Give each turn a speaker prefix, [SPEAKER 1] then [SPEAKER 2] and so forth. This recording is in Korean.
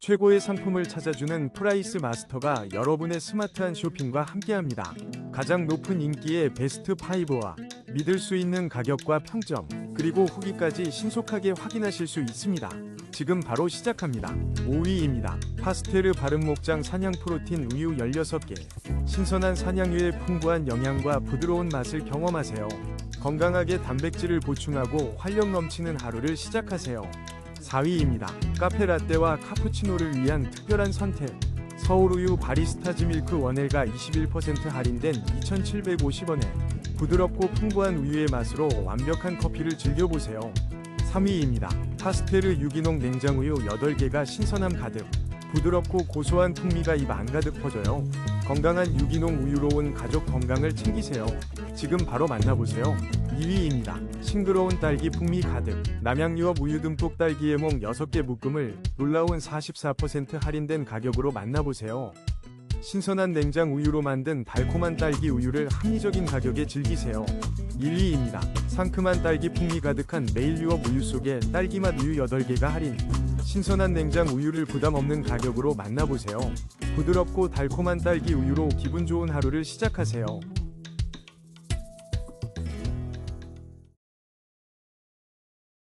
[SPEAKER 1] 최고의 상품을 찾아주는 프라이스 마스터가 여러분의 스마트한 쇼핑과 함께합니다. 가장 높은 인기의 베스트 5와 믿을 수 있는 가격과 평점, 그리고 후기까지 신속하게 확인하실 수 있습니다. 지금 바로 시작합니다. 5위입니다. 파스테르 바른 목장 사냥 프로틴 우유 16개. 신선한 사냥류의 풍부한 영양과 부드러운 맛을 경험하세요. 건강하게 단백질을 보충하고 활력 넘치는 하루를 시작하세요. 4위입니다. 카페라떼와 카푸치노를 위한 특별한 선택. 서울우유 바리스타즈 밀크 원액가 21% 할인된 2,750원에 부드럽고 풍부한 우유의 맛으로 완벽한 커피를 즐겨보세요. 3위입니다. 파스테르 유기농 냉장우유 8개가 신선함 가득. 부드럽고 고소한 풍미가 입 안 가득 퍼져요. 건강한 유기농 우유로 온 가족 건강을 챙기세요. 지금 바로 만나보세요. 2위입니다. 싱그러운 딸기 풍미 가득. 남양유업 우유 듬뿍 딸기 해몽 6개 묶음을 놀라운 44% 할인된 가격으로 만나보세요. 신선한 냉장 우유로 만든 달콤한 딸기 우유를 합리적인 가격에 즐기세요. 1위입니다. 상큼한 딸기 풍미 가득한 매일 유업 우유 속에 딸기맛 우유 8개가 할인. 신선한 냉장 우유를 부담 없는 가격으로 만나보세요. 부드럽고 달콤한 딸기 우유로 기분 좋은 하루를 시작하세요.